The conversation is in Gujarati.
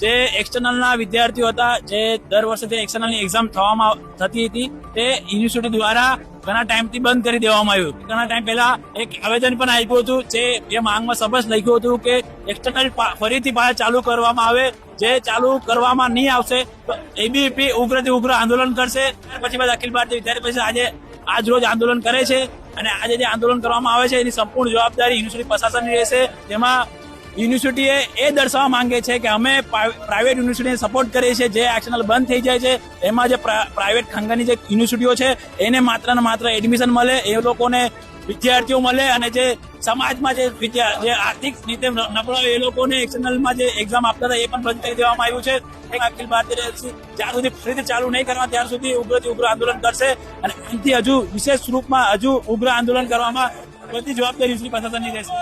જે એક્સટર્નલના વિદ્યાર્થીઓ હતા, જે દર વર્ષે તે એક્સટર્નલની એક્ઝામ થવામાં થતી હતી, તે યુનિવર્સિટી દ્વારા ઘણા ટાઈમથી બંધ કરી દેવામાં આવ્યું. ઘણા ટાઈમ પહેલા એક આવેદન પણ આપ્યું હતું, જે એ માંગમાં સબસ લખ્યું હતું કે એક્સટર્નલ ફરીથી પાછા ચાલુ કરવામાં આવે. જે ચાલુ કરવામાં નહીં આવશે, તો એબીપી ઉગ્રથી ઉગ્ર આંદોલન કરશે. પછી બાદ અખિલ ભારતીય વિદ્યાર્થી પરિષદ આજે, આજ રોજ આંદોલન કરે છે. અને આજે જે આંદોલન કરવામાં આવે છે, એની સંપૂર્ણ જવાબદારી યુનિવર્સિટી પ્રશાસનની રહેશે. જેમાં યુનિવર્સિટીએ એ દર્શાવવા માંગે છે કે અમે પ્રાઇવેટ યુનિવર્સિટીને સપોર્ટ કરીએ છીએ, જે એક્શનલ બંધ થઈ જાય છે, એમાં જે પ્રાઇવેટ ખાનગાની જે યુનિવર્સિટીઓ છે, એને માત્ર ને માત્ર એડમિશન મળે, એ લોકોને વિદ્યાર્થીઓ મળે અને જે સમાજમાં જે વિદ્યા, જે આર્થિક રીતે નબળો એ લોકોને એક્સટર્નલમાં જે એક્ઝામ આપતા હતા, એ પણ બંધ કરી દેવામાં આવ્યું છે. અખિલ ભારતીય જ્યાં સુધી ફરીથી ચાલુ નહીં કરવા ત્યાર સુધી ઉગ્રથી ઉગ્ર આંદોલન કરશે અને આનાથી હજુ વિશેષ રૂપમાં હજુ ઉગ્ર આંદોલન કરવામાં બધી જવાબદારી શ્રી નહીં રહેશે.